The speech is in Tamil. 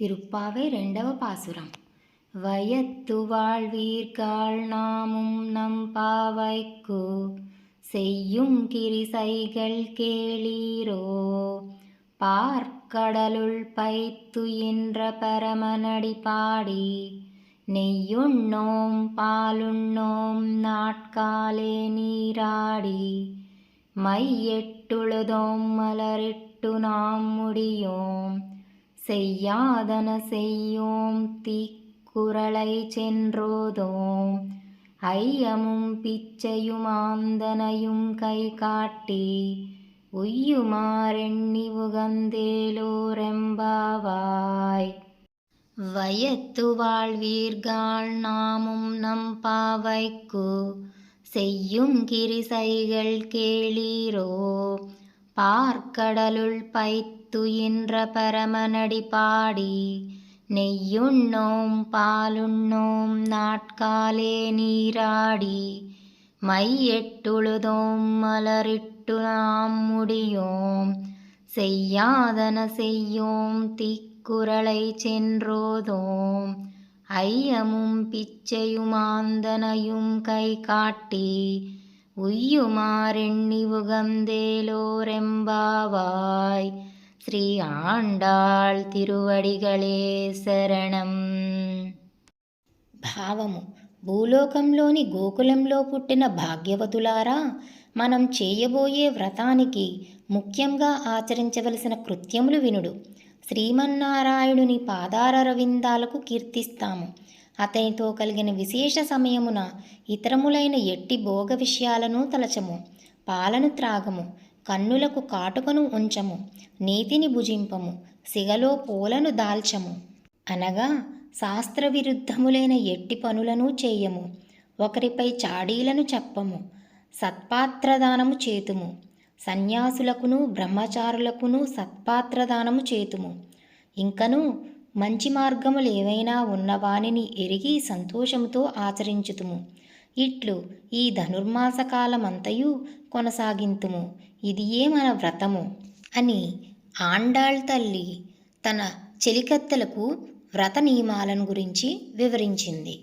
திருப்பாவை ரெண்டవ பாசுரம். வயத்து வாழ்வீர்கால் நாமும் நம் பாவைக்கு செய்யும் கிரிசைகள் கேளீரோ. பார்க்கடலுள் பைத்துயின்ற பரமனடி பாடி நெய்யுண்ணோம் பாலுண்ணோம் நாட்காலே நீராடி. மையெட்டுழுதோம் மலரிட்டு நாம் முடியோம் செய்யாதன செய்யோம் தீக்குறளை சென்றோதோம். ஐயமும் பிச்சையும் ஆந்தனையும் கை காட்டி உய்யுமாறெண்ணி உகந்தேலோரெம்பாவாய். வயத்து வாழ்வீர்காள் நாமும் நம் பாவைக்கு செய்யும் கிரிசைகள் கேளீரோ. பார்க்கடலுள் துயின்ற பரமனடி பாடி நெய்யுண்ணோம் பாலுண்ணோம் நாட்காலே நீராடி மையெட்டுழுதோம் மலரிட்டு நாம் முடியோம் செய்யாதன செய்யோம் தீக்குரலை சென்றோதோம் ஐயமும் பிச்சையுமாந்தனையும் கை காட்டி உய்யுமாறெண்ணி உகந்தேலோரெம்பாவாய் ஸ்ரீ ఆండాళ్ తిరువడిగళే శరణం భావము. భూలోకంలోని గోకులంలో పుట్టిన భాగ్యవతులారా మనం చేయబోయే వ్రతానికి ముఖ్యంగా ఆచరించవలసిన కృత్యములు వినుడు. శ్రీమన్నారాయణుని పాదార రవిందాలకు కీర్తిస్తాము. అతనితో కలిగిన విశేష సమయమున ఇతరములైన ఎట్టి భోగ విషయాలను తలచము. పాలను త్రాగము. కన్నులకు కాటుకను ఉంచము నీతిని భుజింపము సిగలో పూలను దాల్చము. అనగా శాస్త్ర విరుద్ధములైన ఎట్టి పనులను చేయము ఒకరిపై చాడీలను చెప్పము సత్పాత్రదానము చేతుము సన్యాసులకును బ్రహ్మచారులకును సత్పాత్రదానము చేతుము. ఇంకను మంచి మార్గములు ఏవైనా ఉన్నవానిని ఎరిగి సంతోషముతో ఆచరించుతుము. ఇట్లు ఈ ధనుర్మాస కాలమంతయు కొనసాగింతుము. ఇదియే మన వ్రతము అని ఆండాళ్ తల్లి తన చెలికత్తెలకు వ్రత నియమాలను గురించి వివరించింది.